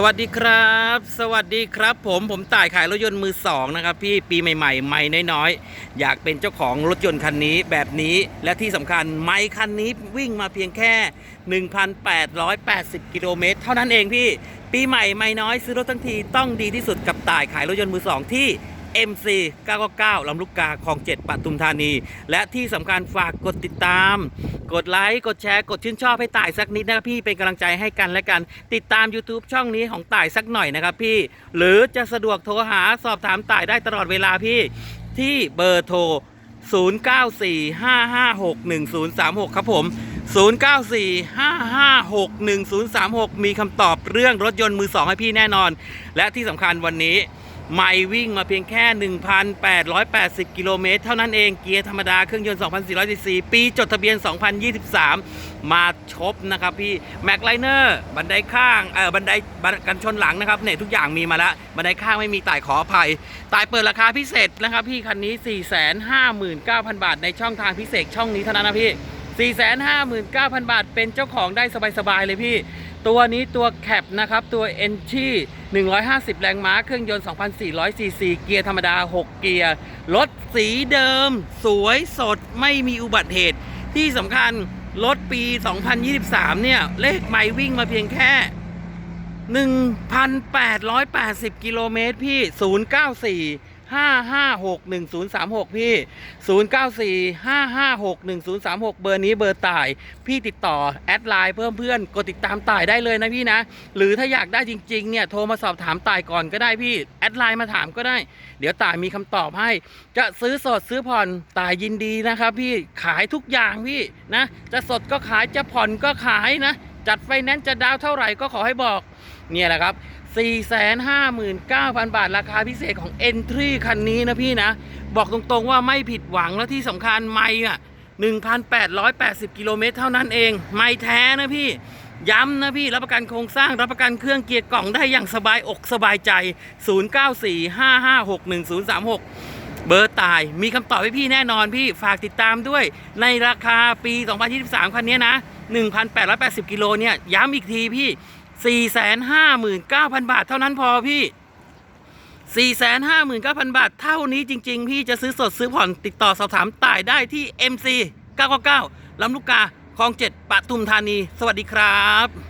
สวัสดีครับ สวัสดีครับ ผมผมต่ายขายรถยนต์มือสองนะครับพี่ปีใหม่ๆ ไม่น้อยๆ อยากเป็นเจ้าของรถยนต์คันนี้แบบนี้และที่สำคัญไม้คันนี้วิ่งมาเพียงแค่ 1,880 กิโลเมตรเท่านั้นเองพี่ ปีใหม่ไม่น้อยซื้อรถทั้งทีต้องดีที่สุดกับต่ายขายรถยนต์มือสองที่ MC 999ลำลูกกาคลอง7ปทุมธานี และที่สำคัญฝากกดติดตาม กดไลค์กดแชร์กดชื่นชอบให้ต่ายสักนิดนะครับพี่เป็นกำลังใจให้กันและกัน ติดตาม YouTube ช่องนี้ของต่ายสักหน่อยนะครับพี่ หรือจะสะดวกโทรหาสอบถามต่ายได้ตลอดเวลาพี่ ที่เบอร์โทร 0945561036 ครับผม 0945561036 มีคำตอบเรื่องรถยนต์มือสองให้พี่แน่นอน และที่สำคัญวันนี้ ไม่วิ่งมาเพียงแค่ 1,880 กิโลเมตร เท่านั้นเองเกียร์ธรรมดาเครื่องยนต์ 2,400ซีซีปีจดทะเบียน 2023 มาชบนะครับพี่แม็กไลเนอร์บันไดข้างเออบันไดกันชนหลังนะครับเนี่ยทุกอย่างมีมาแล้ว บันไดข้างไม่มีต่ายขออภัยต่ายเปิดราคาพิเศษนะครับพี่คันนี้ 459,000 บาทในช่องทางพิเศษช่องนี้เท่านั้นนะพี่ 459,000 บาท เป็นเจ้าของได้สบาย ๆ เลยพี่ ตัวนี้ตัวแคปนะครับ ตัว n อ150 แรงม้า เครื่องยนต์ 2,400ซีซีเกียร์ธรรมดา 6 เกียร์รถสีเดิม สวยสดไม่มีอุบัติเหตุ ที่สำคัญรถปี 2023 เนี่ย เลขไม่วิ่งมาเพียงแค่ 1,880 กิโลเมตรพี่ 094 5561036 พี่ 094 5561036 เบอร์นี้เบอร์ต่าย พี่ติดต่อ แอดไลน์เพิ่มเพื่อนกดติดตามต่ายได้เลยนะพี่นะ หรือถ้าอยากได้จริงๆเนี่ยโทรมาสอบถามต่ายก่อนก็ได้พี่ แอดไลน์มาถามก็ได้ เดี๋ยวต่ายมีคำตอบให้ จะซื้อสดซื้อผ่อนต่ายยินดีนะครับพี่ขายทุกอย่างพี่นะ จะสดก็ขายจะผ่อนก็ขายนะ จัดไฟแนนซ์จะดาวเท่าไหร่ก็ขอให้บอก เนี่ยแหละครับ 459,000 บาทราคาพิเศษของ Entry คันนี้นะพี่นะ บอกตรงๆว่าไม่ผิดหวังแล้วที่สำคัญไม่อะ 1,880 กิโลเมตรเท่านั้นเอง ไม่แท้นะพี่ย้ำนะพี่ รับประกันโครงสร้างรับประกันเครื่องเกียร์กล่องได้อย่างสบายอกสบายใจ 0945561036 เบอร์ตาย มีคำตอบให้พี่แน่นอนพี่ฝากติดตามด้วย ในราคาปี 2023 คันนี้นะ 1,880 กิโลเนี่ย ย้ำอีกทีพี่ 459,000 บาทเท่านั้นพอพี่ 459,000 บาทเท่านี้จริง ๆ พี่จะซื้อสดซื้อผ่อนติดต่อสอบถามต่ายได้ที่ MC 999ลำลูกกาคลอง 7ปทุมธานี สวัสดีครับ